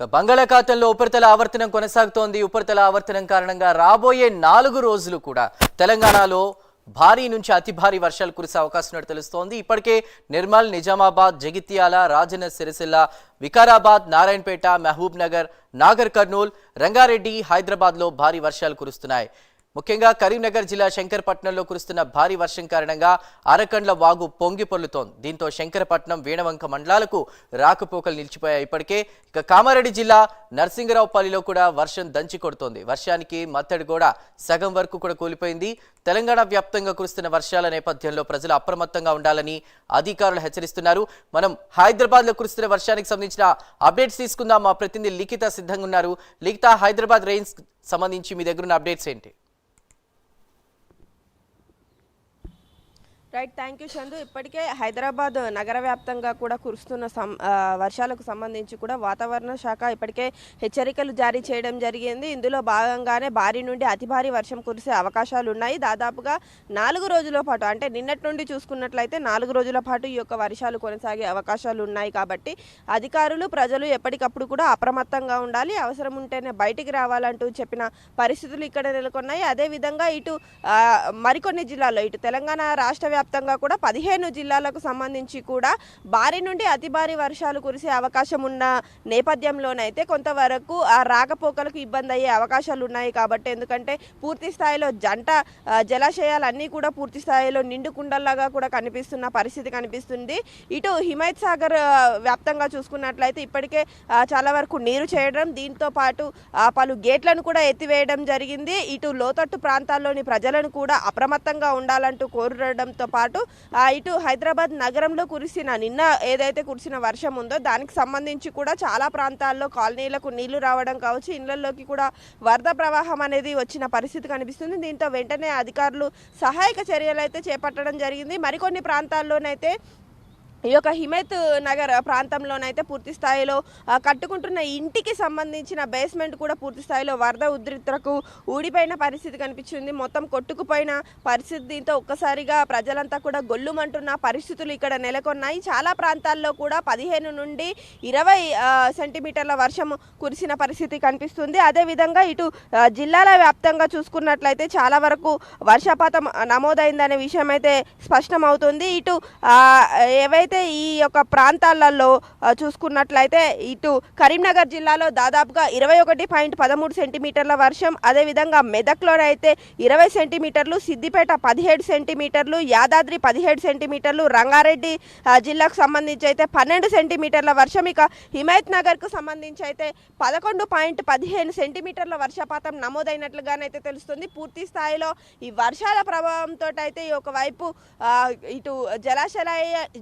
బంగాళాఖాతంలో ఉపరితల ఆవర్తనం కొనసాగుతోంది. ఉపరితల ఆవర్తనం కారణంగా రాబోయే నాలుగు రోజులు కూడా తెలంగాణలో భారీ నుంచి అతి భారీ వర్షాలు కురిసే అవకాశం ఉన్నట్టు తెలుస్తోంది. ఇప్పటికే నిర్మల్ నిజామాబాద్ జగిత్యాల రాజన్న సిరిసిల్ల వికారాబాద్ నారాయణపేట మహబూబ్ నగర్ నాగర్ కర్నూల్ రంగారెడ్డి హైదరాబాద్లో భారీ వర్షాలు కురుస్తున్నాయి. ముఖ్యంగా కరీంనగర్ జిల్లా శంకరపట్నంలో కురుస్తున్న భారీ వర్షం కారణంగా అరకండ్ల వాగు పొంగి పొర్లుతోంది. దీంతో శంకరపట్నం వీణవంక మండలాలకు రాకపోకలు నిలిచిపోయాయి. ఇప్పటికే ఇక కామారెడ్డి జిల్లా నరసింగరావుపల్లిలో కూడా వర్షం దంచి కొడుతోంది. వర్షానికి మత్తడి కూడా సగం వరకు కూడా కూలిపోయింది. తెలంగాణ వ్యాప్తంగా కురుస్తున్న వర్షాల నేపథ్యంలో ప్రజలు అప్రమత్తంగా ఉండాలని అధికారులు హెచ్చరిస్తున్నారు. మనం హైదరాబాద్లో కురుస్తున్న వర్షానికి సంబంధించిన అప్డేట్స్ తీసుకుందాం. మా ప్రతినిధి లిఖిత సిద్ధంగా ఉన్నారు. లిఖిత హైదరాబాద్ రేంజ్ సంబంధించి మీ దగ్గర ఉన్న అప్డేట్స్ ఏంటి? రైట్ థ్యాంక్ యూ చందు ఇప్పటికే హైదరాబాద్ నగర వ్యాప్తంగా కూడా కురుస్తున్న సం వర్షాలకు సంబంధించి కూడా వాతావరణ శాఖ ఇప్పటికే హెచ్చరికలు జారీ చేయడం జరిగింది. ఇందులో భాగంగానే భారీ నుండి అతి భారీ వర్షం కురిసే అవకాశాలు ఉన్నాయి. దాదాపుగా నాలుగు రోజుల పాటు అంటే నిన్నటి నుండి చూసుకున్నట్లయితే నాలుగు రోజుల పాటు ఈ యొక్క వర్షాలు కొనసాగే అవకాశాలు ఉన్నాయి కాబట్టి అధికారులు ప్రజలు ఎప్పటికప్పుడు కూడా అప్రమత్తంగా ఉండాలి. అవసరం ఉంటేనే బయటికి రావాలంటూ చెప్పిన పరిస్థితులు ఇక్కడ నెలకొన్నాయి. అదేవిధంగా ఇటు మరికొన్ని జిల్లాల్లో ఇటు తెలంగాణ రాష్ట్ర వ్యాప్తంగా కూడా పదిహేను జిల్లాలకు సంబంధించి కూడా భారీ నుండి అతి భారీ వర్షాలు కురిసే అవకాశం ఉన్న నేపథ్యంలోనైతే కొంతవరకు ఆ రాకపోకలకు ఇబ్బంది అయ్యే అవకాశాలు ఉన్నాయి కాబట్టి ఎందుకంటే పూర్తి స్థాయిలో జంట జలాశయాలన్నీ కూడా పూర్తి స్థాయిలో నిండు కుండల్లాగా కూడా కనిపిస్తున్న పరిస్థితి కనిపిస్తుంది. ఇటు హిమాయత్ సాగర్ వ్యాప్తంగా చూసుకున్నట్లయితే ఇప్పటికే చాలా వరకు నీరు చేయడం దీంతో పాటు పలు గేట్లను కూడా ఎత్తివేయడం జరిగింది. ఇటు లోతట్టు ప్రాంతాల్లోని ప్రజలను కూడా అప్రమత్తంగా ఉండాలంటూ కోరడంతో పాటు ఇటు హైదరాబాద్ నగరంలో కురిసిన నిన్న ఏదైతే కురిసిన వర్షం ఉందో దానికి సంబంధించి కూడా చాలా ప్రాంతాల్లో కాలనీలకు నీళ్ళు రావడం కావచ్చు ఇళ్ళలోకి కూడా వరద ప్రవాహం అనేది వచ్చిన పరిస్థితి కనిపిస్తుంది. దీంతో వెంటనే అధికారులు సహాయక చర్యలు అయితే చేపట్టడం జరిగింది. మరికొన్ని ప్రాంతాల్లోనైతే ఈ యొక్క హిమేత్ నగర్ ప్రాంతంలోనైతే పూర్తి స్థాయిలో కట్టుకుంటున్న ఇంటికి సంబంధించిన బేస్మెంట్ కూడా పూర్తి స్థాయిలో వరద ఉధృతకు ఊడిపోయిన పరిస్థితి కనిపించింది. మొత్తం కొట్టుకుపోయిన పరిస్థితి దీంతో ఒక్కసారిగా ప్రజలంతా కూడా గొల్లుమంటున్న పరిస్థితులు ఇక్కడ నెలకొన్నాయి. చాలా ప్రాంతాల్లో కూడా పదిహేను నుండి ఇరవై సెంటీమీటర్ల వర్షం కురిసిన పరిస్థితి కనిపిస్తుంది. అదేవిధంగా ఇటు జిల్లాల వ్యాప్తంగా చూసుకున్నట్లయితే చాలా వరకు వర్షపాతం నమోదైందనే విషయం అయితే స్పష్టమవుతుంది. ఇటు ఏవైతే అయితే ఈ యొక్క ప్రాంతాలలో చూసుకున్నట్లయితే ఇటు కరీంనగర్ జిల్లాలో దాదాపుగా ఇరవై ఒకటి పాయింట్ పదమూడు సెంటీమీటర్ల వర్షం అదేవిధంగా మెదక్లోనైతే ఇరవై సెంటీమీటర్లు సిద్దిపేట పదిహేడు సెంటీమీటర్లు యాదాద్రి పదిహేడు సెంటీమీటర్లు రంగారెడ్డి జిల్లాకు సంబంధించి అయితే పన్నెండు సెంటీమీటర్ల వర్షం. ఇక హిమాయత్ నగర్కు సంబంధించి అయితే పదకొండు పాయింట్ పదిహేను సెంటీమీటర్ల వర్షపాతం నమోదైనట్లుగానైతే తెలుస్తుంది. పూర్తి స్థాయిలో ఈ వర్షాల ప్రభావంతో అయితే ఈ ఒకవైపు ఇటు ఇటు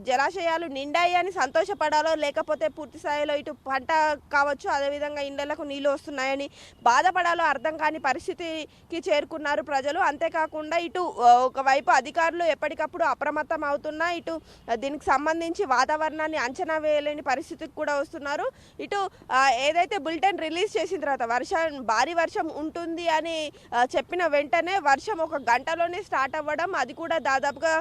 జలాశయ జలాశయాలు నిండాయి అని సంతోషపడాలో లేకపోతే పూర్తి స్థాయిలో ఇటు పంట కావచ్చు అదేవిధంగా ఇండ్లకు నీళ్ళు వస్తున్నాయని బాధపడాలో అర్థం కాని పరిస్థితికి చేరుకున్నారు ప్రజలు. అంతేకాకుండా ఇటు ఒకవైపు అధికారులు ఎప్పటికప్పుడు అప్రమత్తం అవుతున్నా ఇటు దీనికి సంబంధించి వాతావరణాన్ని అంచనా వేయలేని పరిస్థితికి కూడా వస్తున్నారు. ఇటు ఏదైతే బులెటిన్ రిలీజ్ చేసిన తర్వాత వర్షం భారీ వర్షం ఉంటుంది అని చెప్పిన వెంటనే వర్షం ఒక గంటలోనే స్టార్ట్ అవ్వడం అది కూడా దాదాపుగా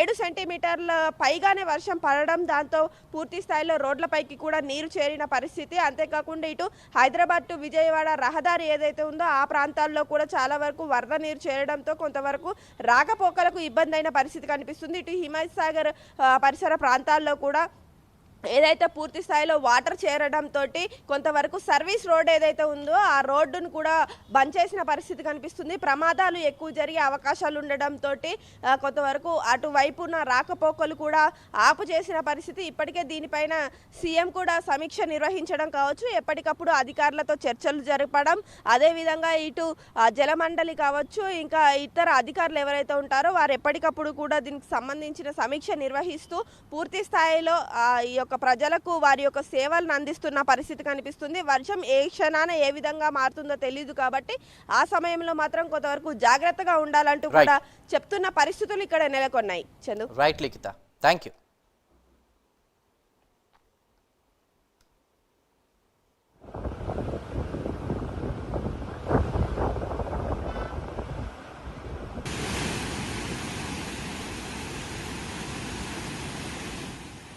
ఏడు సెంటీమీటర్ల పైగానే వర్షం పడడం దాంతో పూర్తి స్థాయిలో రోడ్లపైకి కూడా నీరు చేరిన పరిస్థితి. అంతేకాకుండా ఇటు హైదరాబాద్ టు విజయవాడ రహదారి ఏదైతే ఉందో ఆ ప్రాంతాల్లో కూడా చాలా వరకు వరద నీరు చేరడంతో కొంతవరకు రాకపోకలకు ఇబ్బంది అయిన పరిస్థితి కనిపిస్తుంది. ఇటు హిమాయత్ సాగర్ పరిసర ప్రాంతాల్లో కూడా ఏదైతే పూర్తి స్థాయిలో వాటర్ చేరడంతో కొంతవరకు సర్వీస్ రోడ్ ఏదైతే ఉందో ఆ రోడ్డును కూడా బంద్ చేసిన పరిస్థితి కనిపిస్తుంది. ప్రమాదాలు ఎక్కువ జరిగే అవకాశాలు ఉండడంతో కొంతవరకు అటువైపున రాకపోకలు కూడా ఆపు చేసిన పరిస్థితి. ఇప్పటికే దీనిపైన సీఎం కూడా సమీక్ష నిర్వహించడం కావచ్చు. ఎప్పటికప్పుడు అధికారులతో చర్చలు జరపడం అదేవిధంగా ఇటు జలమండలి కావచ్చు ఇంకా ఇతర అధికారులు ఎవరైతే ఉంటారో వారు ఎప్పటికప్పుడు కూడా దీనికి సంబంధించిన సమీక్ష నిర్వహిస్తూ పూర్తి స్థాయిలో ఈ యొక్క ప్రజలకు వారి యొక్క సేవలను అందిస్తున్న పరిస్థితి కనిపిస్తుంది. వర్షం ఏ క్షణాన ఏ విధంగా మారుతుందో తెలియదు కాబట్టి ఆ సమయంలో మాత్రం కొంతవరకు జాగ్రత్తగా ఉండాలంటూ. కూడా చెప్తున్న పరిస్థితులు ఇక్కడ నెలకొన్నాయి. Chandu. Right Likhitha thank you